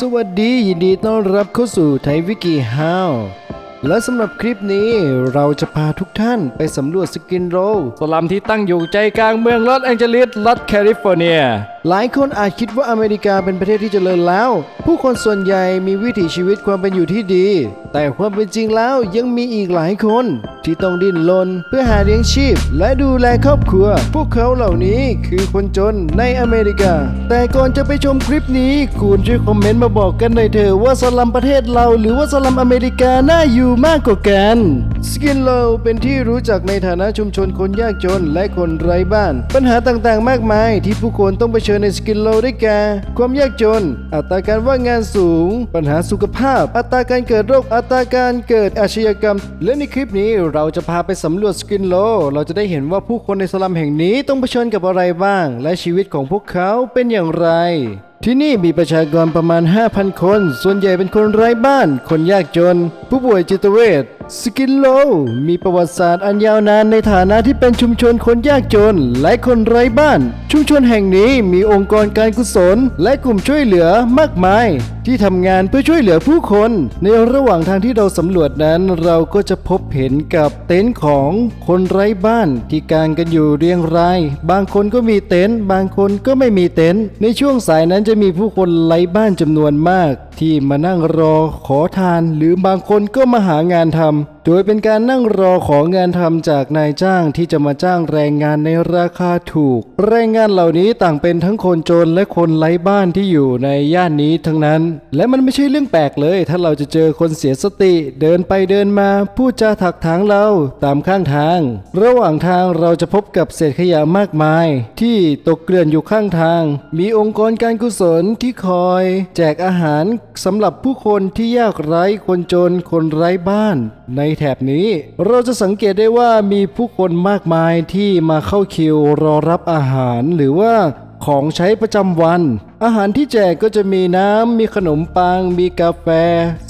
สวัสดียินดีต้อนรับเข้าสู่ไทยวิกิฮาวและสำหรับคลิปนี้เราจะพาทุกท่านไปสำรวจสกินโรสลัมที่ตั้งอยู่ใจกลางเมืองลอสแองเจลิสรัฐแคลิฟอร์เนีย หลายคนอาจคิดว่าอเมริกาเป็นประเทศที่เจริญแล้ว ผู้คนส่วนใหญ่มีวิถีชีวิตความเป็นอยู่ที่ดี แต่ความเป็นจริงแล้วยังมีอีกหลายคน ที่ต้องดิ้นรนเพื่อหาเลี้ยงชีพ และดูแลครอบครัว พวกเขาเหล่านี้คือคนจนในอเมริกา แต่ก่อนจะไปชมคลิปนี้ คุณช่วยคอมเมนต์มาบอกกันหน่อยเถอะว่าสลัมประเทศเราหรือว่าสลัมอเมริกาน่าอยู่มากกว่ากันสกินโลเป็นที่รู้จักในฐานะชุมชนคนยากจนและคนไร้บ้าน ปัญหาต่างๆ มากมายที่ผู้คนต้องเผชิญในสกินโลได้แก่ ความยากจน อัตราการว่างงานสูง ปัญหาสุขภาพ อัตราการเกิดโรค อัตราการเกิดอาชญากรรม และในคลิปนี้เราจะพาไปสำรวจสกินโล เราจะได้เห็นว่าผู้คนในสลัมแห่งนี้ต้องเผชิญกับอะไรบ้าง และชีวิตของพวกเขาเป็นอย่างไรที่นี่มีประชากรประมาณ 5,000 คน ส่วนใหญ่เป็นคนไร้บ้าน คนยากจน ผู้ป่วยจิตเวช สกินโล มีประวัติศาสตร์อันยาวนานในฐานะที่เป็นชุมชนคนยากจนและคนไร้บ้าน ชุมชนแห่งนี้มีองค์กรการกุศล และกลุ่มช่วยเหลือมากมาย ที่ทำงานเพื่อช่วยเหลือผู้คน ในระหว่างทางที่เราสำรวจนั้น เราก็จะพบเห็นกับเต็นท์ของคนไร้บ้านที่กางกันอยู่เรียงราย บางคนก็มีเต็นท์บางคนก็ไม่มีเต็นท์ในช่วงสายนั้นจะมีผู้คนไร้บ้านจำนวนมาก ที่มานั่งรอขอทาน หรือบางคนก็มาหางานทำ โดยเป็นการนั่งรอของานทำจากนายจ้างที่จะมาจ้างแรงงานในราคาถูก แรงงานเหล่านี้ต่างเป็นทั้งคนจนและคนไร้บ้านที่อยู่ในย่านนี้ทั้งนั้น และมันไม่ใช่เรื่องแปลกเลย ถ้าเราจะเจอคนเสียสติ เดินไปเดินมาพูดจาถักถางเราตามข้างทาง ระหว่างทางเราจะพบกับเศษขยะมากมาย ที่ตกเกลื่อนอยู่ข้างทาง มีองค์กรการกุศลที่คอย แจกอาหารสำหรับผู้คนที่ยากไร้คนจนคนไร้บ้านในแถบนี้ เราจะสังเกตได้ว่ามีผู้คนมากมายที่มาเข้าคิวรอรับอาหารหรือว่าของใช้ประจำวัน อาหารที่แจกก็จะมีน้ำ มีขนมปัง มีกาแฟ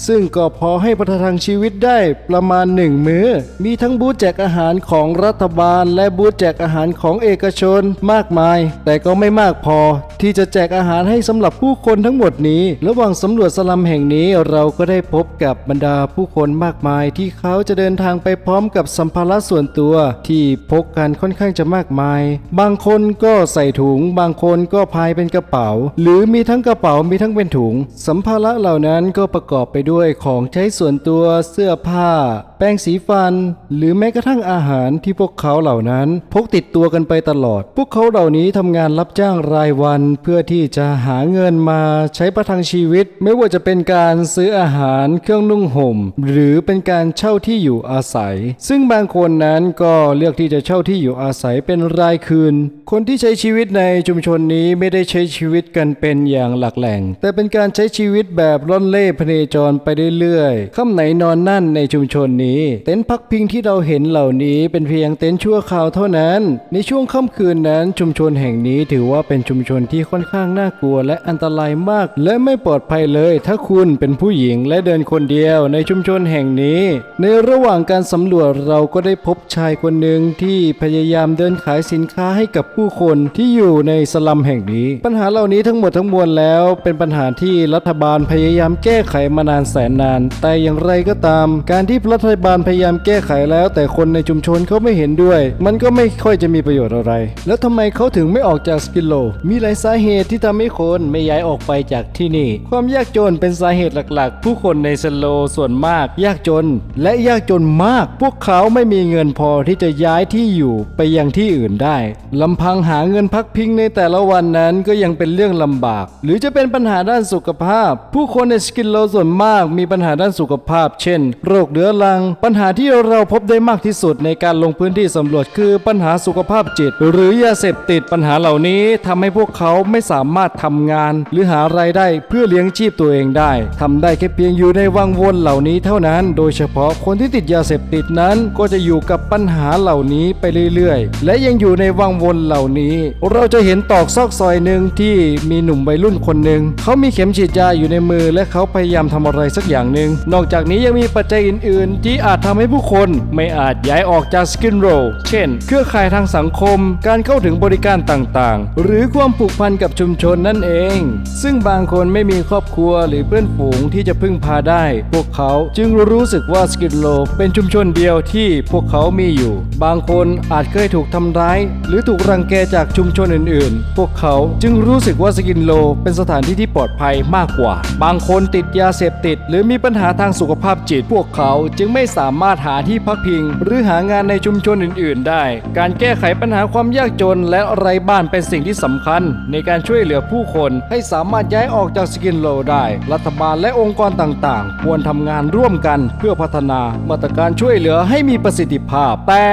ซึ่งก็พอให้ประทังชีวิตได้ประมาณหนึ่งมื้อ มีทั้งบูธแจกอาหารของรัฐบาล และบูธแจกอาหารของเอกชนมากมาย แต่ก็ไม่มากพอ ที่จะแจกอาหารให้สำหรับผู้คนทั้งหมดนี้ ระหว่างสำรวจสลัมแห่งนี้เราก็ได้พบกับบรรดาผู้คนมากมาย ที่เขาจะเดินทางไปพร้อมกับสัมภาระส่วนตัวที่พกกันค่อนข้างจะมากมาย บางคนก็ใส่ถุง บางคนก็พายเป็นกระเป๋าหรือมีทั้งกระเป๋ามีทั้งเป็นถุง สัมภาระเหล่านั้นก็ประกอบไปด้วยของใช้ส่วนตัวเสื้อผ้า แป้งสีฟัน หรือแม้กระทั่งอาหารที่พวกเขาเหล่านั้น พกติดตัวกันไปตลอด พวกเขาเหล่านี้ทำงานรับจ้างรายวันเพื่อที่จะหาเงินมาใช้ประทังชีวิต ไม่ว่าจะเป็นการซื้ออาหารเครื่องนุ่งห่ม หรือเป็นการเช่าที่อยู่อาศัย ซึ่งบางคนนั้นก็เลือกที่จะเช่าที่อยู่อาศัยเป็นรายคืน คนที่ใช้ชีวิตในชุมชนนี้ไม่ได้ใช้ชีวิตกันเป็นอย่างหลักแหล่ง แต่เป็นการใช้ชีวิตแบบร่อนเล่พเนจรไปเรื่อยๆค่ำไหนนอนนั่นในชุมชนนี้ เต็นท์พักพิงที่เราเห็นเหล่านี้เป็นเพียงเต็นท์ชั่วคราวเท่านั้น ในช่วงค่ำคืนนั้นชุมชนแห่งนี้ถือว่าเป็นชุมชนที่ค่อนข้างน่ากลัวและอันตรายมาก และไม่ปลอดภัยเลย ถ้าคุณเป็นผู้หญิงและเดินคนเดียวในชุมชนแห่งนี้ ในระหว่างการสำรวจเราก็ได้พบชายคนหนึ่งที่พยายามเดินขายสินค้าให้กับผู้คนที่อยู่ในสลัมแห่งนี้ ปัญหาเหล่านี้ทั้งงหมดทั้งมวลแล้วเป็นปัญหาที่รัฐบาลพยายามแก้ไขมานานแสนนาน แต่อย่างไรก็ตาม การที่รัฐบาลพยายามแก้ไขแล้ว แต่คนในชุมชนเขาไม่เห็นด้วย มันก็ไม่ค่อยจะมีประโยชน์อะไร แล้วทำไมเขาถึงไม่ออกจากสกิลโล มีหลายสาเหตุที่ทำให้คนไม่ย้ายออกไปจากที่นี่ ความยากจนเป็นสาเหตุหลักๆ ผู้คนในสโลส่วนมาก ยากจน และยากจนมาก พวกเขาไม่มีเงินพอที่จะย้ายที่อยู่ไปยังที่อื่นได้ลำพังหาเงินพักพิงในแต่ละวันนั้นก็ยังเป็นเรื่องลำบาก หรือจะเป็นปัญหาด้านสุขภาพ ผู้คนในสกิลโลส่วนมากมีปัญหาด้านสุขภาพ เช่น โรคเรื้อรัง ปัญหาที่เราพบได้มากที่สุดในการลงพื้นที่สำรวจคือปัญหาสุขภาพจิต หรือยาเสพติดปัญหาเหล่านี้ทำให้พวกเขาไม่สามารถทำงาน หรือหารายได้เพื่อเลี้ยงชีพตัวเองได้ทำได้แค่เพียงอยู่ในวังวนเหล่านี้เท่านั้น โดยเฉพาะคนที่ติดยาเสพติดนั้นก็จะอยู่กับปัญหาเหล่านี้ไปเรื่อยๆ และยังอยู่ในวังวนเหล่านี้ เราจะเห็นตอกซอกซอยหนึ่งที่มีมีหนุ่มวัยรุ่นคนหนึ่งเขามีเข็มฉีดยาอยู่ในมือ และเขาพยายามทำอะไรสักอย่างหนึ่งนอกจากนี้ยังมีปัจจัยอื่น ๆ ที่อาจทำให้ผู้คนไม่อาจย้ายออกจากสกินโรเช่น เครือข่ายทางสังคม การเข้าถึงบริการต่างๆ หรือความผูกพันกับชุมชนนั่นเอง ซึ่งบางคนไม่มีครอบครัวหรือเพื่อนฝูงที่จะพึ่งพาได้ พวกเขาจึงรู้สึกว่าสกินโลเป็นชุมชนเดียวที่พวกเขามีอยู่ บางคนอาจเคยถูกทำร้าย หรือถูกรังแกจากชุมชนอื่นๆ พวกเขาจึงรู้สึกว่าสกินโลเป็นสถานที่ที่ปลอดภัยมากกว่า บางคนติดยาเสพติด หรือมีปัญหาทางสุขภาพจิต พวกเขาจึงไม่สามารถหาที่พักพิง หรือหางานในชุมชนอื่น ๆ ได้ การแก้ไขปัญหาความยากจนและไร้บ้านเป็นสิ่งที่สำคัญ ในการช่วยเหลือผู้คนให้สามารถย้ายออกจากสกินโลได้ รัฐบาลและองค์กรต่างๆ ควรทำงานร่วมกันเพื่อพัฒนามาตรการช่วยเหลือให้มีประสิทธิภาพแต่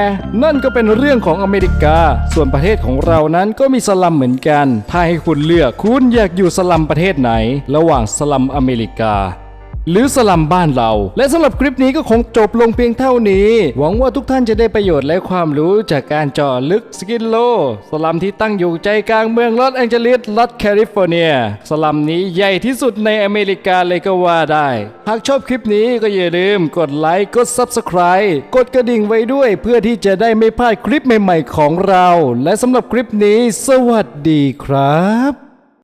นั่นก็เป็นเรื่องของอเมริกา ส่วนประเทศของเรานั้นก็มีสลัมเหมือนกัน ถ้าให้คุณเลือกคุณอยากอยู่สลัมประเทศไหน ระหว่างสลัมอเมริกา หรือสลัมบ้านเรา และสำหรับคลิปนี้ก็คงจบลงเพียงเท่านี้ หวังว่าทุกท่านจะได้ประโยชน์และความรู้จากการเจาะลึกสกินโล สลัมที่ตั้งอยู่ใจกลางเมืองลอสแองเจลิสรัฐแคลิฟอร์เนีย สลัมนี้ใหญ่ที่สุดในอเมริกาเลยก็ว่าได้ หากชอบคลิปนี้ก็อย่าลืมกดไลค์กด Subscribe กดกระดิ่งไว้ด้วยเพื่อที่จะได้ไม่พลาดคลิปใหม่ ๆ ของเรา และสำหรับคลิปนี้ สวัสดีครับ